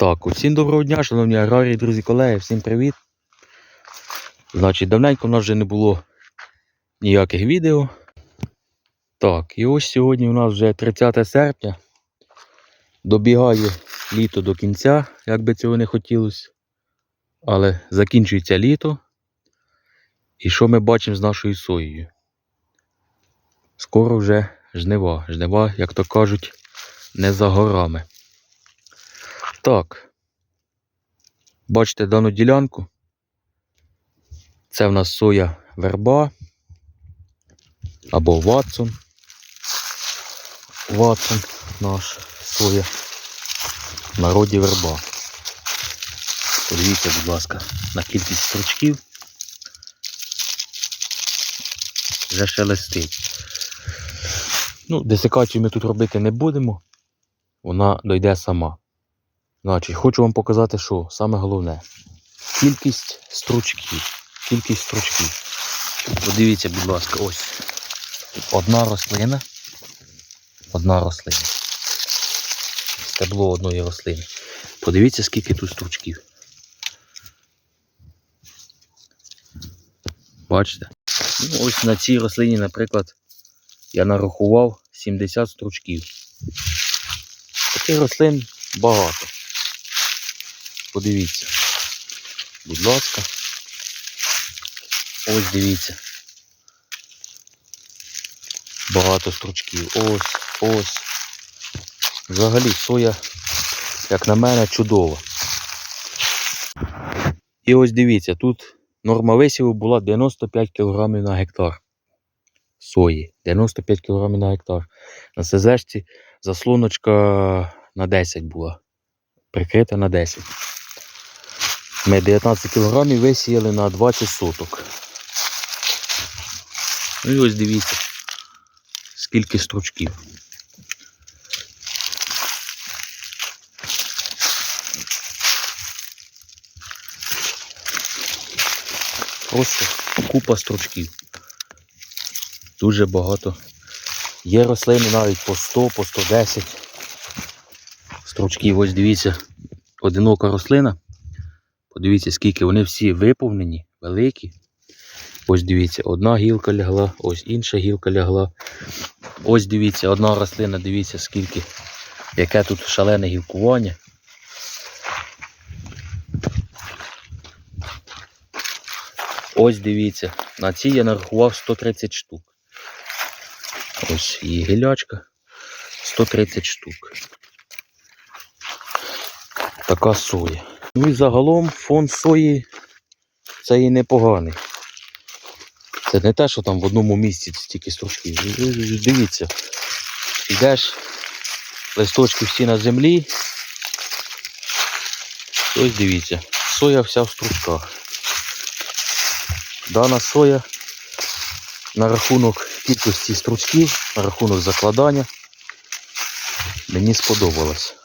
Так, усім доброго дня, шановні аграрії, друзі, колеги, всім привіт. Значить, давненько в нас вже не було ніяких відео. Так, і ось сьогодні у нас вже 30 серпня. Добігає літо до кінця, як би цього не хотілося. Але закінчується літо. І що ми бачимо з нашою соєю? Скоро вже жнива. Жнива, як то кажуть, не за горами. Так. Бачите дану ділянку. Це в нас соя верба або Ватсон. Ватсон наш соя. В народі верба. Подивіться, будь ласка, на кількість стручків. Шелестить. Ну, десикацію ми тут робити не будемо. Вона дойде сама. Значить, хочу вам показати, що саме головне. Кількість стручків. Кількість стручків. Подивіться, будь ласка, ось. Одна рослина. Одна рослина. Стебло одної рослини. Подивіться, скільки тут стручків. Бачите? Ну, ось на цій рослині, наприклад, я нарахував 70 стручків. Таких рослин багато. Подивіться. Будь ласка. Ось дивіться. Багато стручків. Ось, ось. Взагалі соя, як на мене, чудова. І ось дивіться, тут норма висіву була 95 кг на гектар. Сої. 95 кг на гектар. На СЗшці заслоночка на 10 була. Прикрита на 10. Ми 19 кг висіяли на 20 соток. Ну і ось дивіться, скільки стручків. Просто купа стручків. Дуже багато. Є рослини навіть по 100, по 110 стручків. Ось дивіться, одинока рослина. Подивіться, скільки вони всі виповнені, великі. Ось дивіться, одна гілка лягла, ось інша гілка лягла. Ось дивіться, одна рослина, дивіться, скільки, яке тут шалене гілкування. Ось дивіться, на цій я нарахував 130 штук. Ось її гілячка. 130 штук. Така соя. Ну і загалом фон сої це і непоганий. Це не те, що там в одному місці стільки стручків. Дивіться, йдеш, листочки всі на землі. Ось дивіться, соя вся в стручках. Дана соя на рахунок кількості стручків, на рахунок закладання мені сподобалось.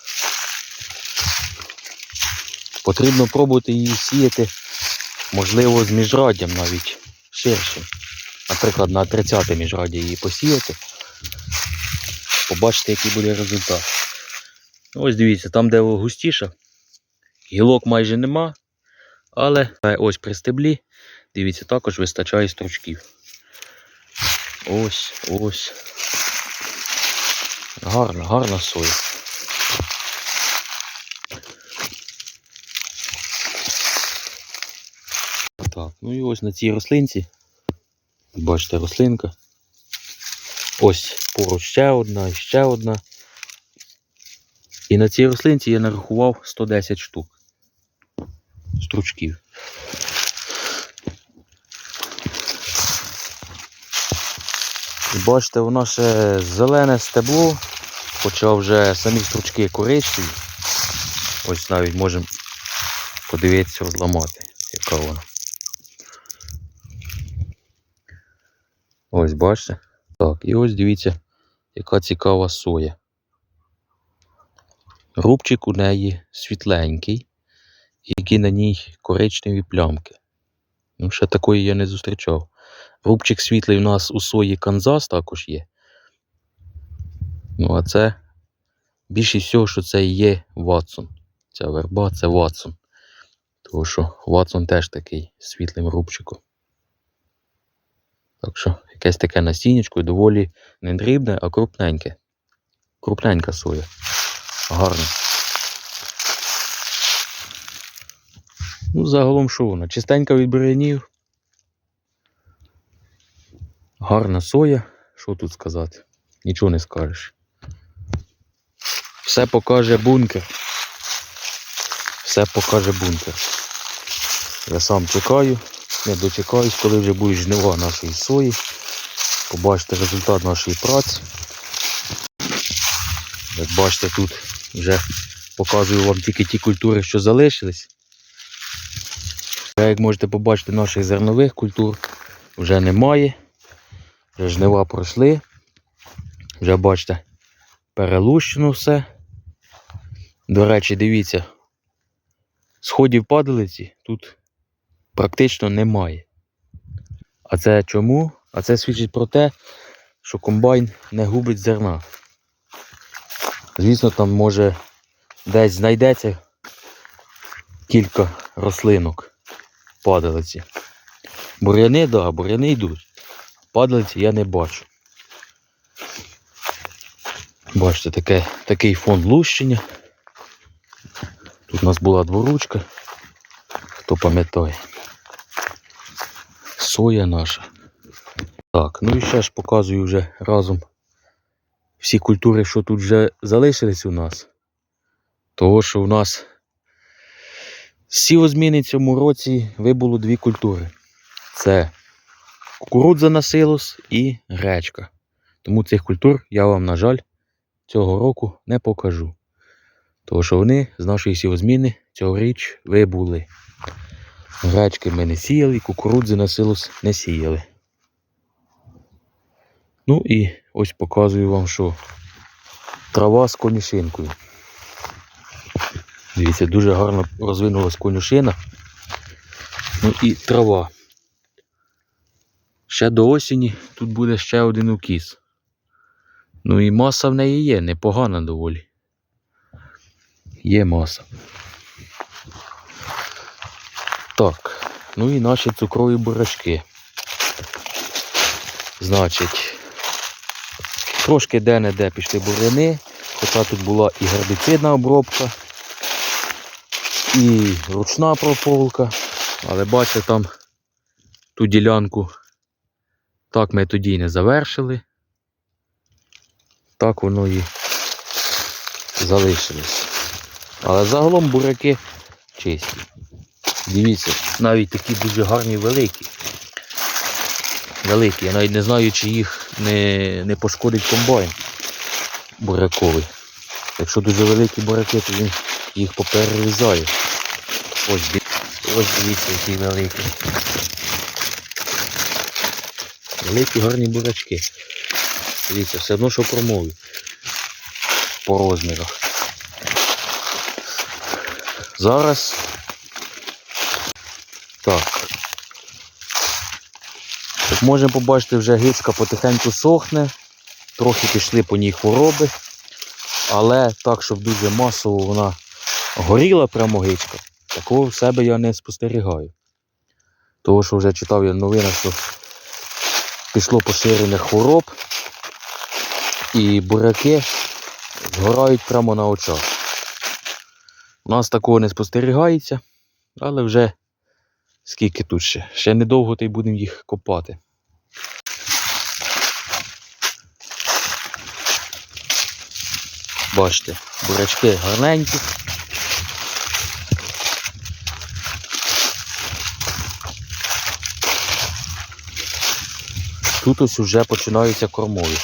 Потрібно пробувати її сіяти, можливо, з міжраддям навіть ширшим. Наприклад, на 30 міжраді її посіяти. Побачите, який буде результат. Ось дивіться, там, де густіше, гілок майже нема, але ось при стеблі, дивіться, також вистачає стручків. Ось, ось. Гарна, гарна соя. Так, ну і ось на цій рослинці. Бачите, рослинка. Ось поруч ще одна, ще одна. І на цій рослинці я нарахував 110 штук. Стручків. І бачите, воно ще зелене стебло, хоча вже самі стручки коричневі. Ось навіть можемо подивитися, розламати, яка вона. Ось бачите? Так, і ось дивіться, яка цікава соя. Рубчик у неї світленький, які на ній коричневі плямки. Ну, ще такої я не зустрічав. Рубчик світлий у нас у сої Канзас також є. Ну, а це більше всього, що це і є Ватсон. ця верба це Ватсон. Тому що Ватсон теж такий світлим рубчиком. Так що якесь таке насіннячко доволі не дрібне, а крупненьке. Крупненька соя. Гарно. Ну, загалом що вона? Чистенька від бур'янів. Гарна соя. Що тут сказати? Нічого не скажеш. Все покаже бункер. Все покаже бункер. Я сам чекаю, не дочекаюсь, коли вже будуть жнива нашої сої. Побачите результат нашої праці. Як бачите, тут вже показую вам тільки ті культури, що залишились. Як можете побачити, наших зернових культур вже немає. Вже жнива пройшли. Вже бачите, перелущено все. До речі, дивіться, сходів падалиці тут практично немає. А це чому? А це свідчить про те, що комбайн не губить зерна. Звісно, там може десь знайдеться кілька рослинок падалиці. Бур'яни, да, бур'яни йдуть. Падалиці я не бачу. Бачите, таке, такий фон лущення. Тут у нас була дворучка, хто пам'ятає. Соя наша. Так, ну і ще ж показую вже разом всі культури, що тут вже залишились у нас. Того, що у нас сівозміни цьому році вибуло дві культури. Це кукурудза на силос і гречка. Тому цих культур я вам, на жаль, цього року не покажу. Тому що вони з нашої сівозміни цьогоріч вибули. Гречки ми не сіяли, кукурудзи на силос не сіяли. Ну і ось показую вам, що трава з конюшинкою. Дивіться, дуже гарно розвинулась конюшина. Ну і трава. Ще до осені тут буде ще один укіс. Ну і маса в неї є, непогана доволі. Є маса. Так, ну і наші цукрові бурачки. Значить, трошки де-не-де пішли буряни, хоча тут була і гербіцидна обробка, і ручна прополка, але бачите, там ту ділянку так ми тоді й не завершили. Так воно і залишилось. Але загалом буряки чисті. Дивіться, навіть такі дуже гарні великі. Великі. Я навіть не знаю, чи їх не, не пошкодить комбайн буряковий. Якщо дуже великі буряки, то він їх поперерізає. Ось, ось дивіться, які великі. Великі гарні бурячки. Дивіться, все одно, що промовлю. По розмірах. Зараз. Так. Як можемо побачити, вже гичка потихеньку сохне, трохи пішли по ній хвороби, але так, щоб дуже масово вона горіла прямо гичка, такого в себе я не спостерігаю. Того, що вже читав я новина, що пішло поширення хвороб, і буряки згорають прямо на очах. У нас такого не спостерігається, але вже скільки тут ще? Ще недовго та й будемо їх копати. Бачите, бурячки гарненькі. Тут ось уже починаються кормові.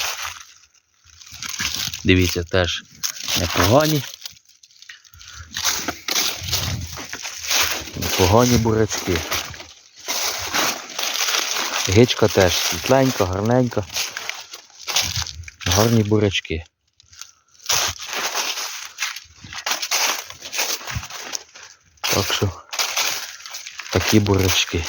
Дивіться, теж непогані. Непогані бурячки. Гичка теж світленька, гарненька. Гарні бурячки. Так що такі бурячки.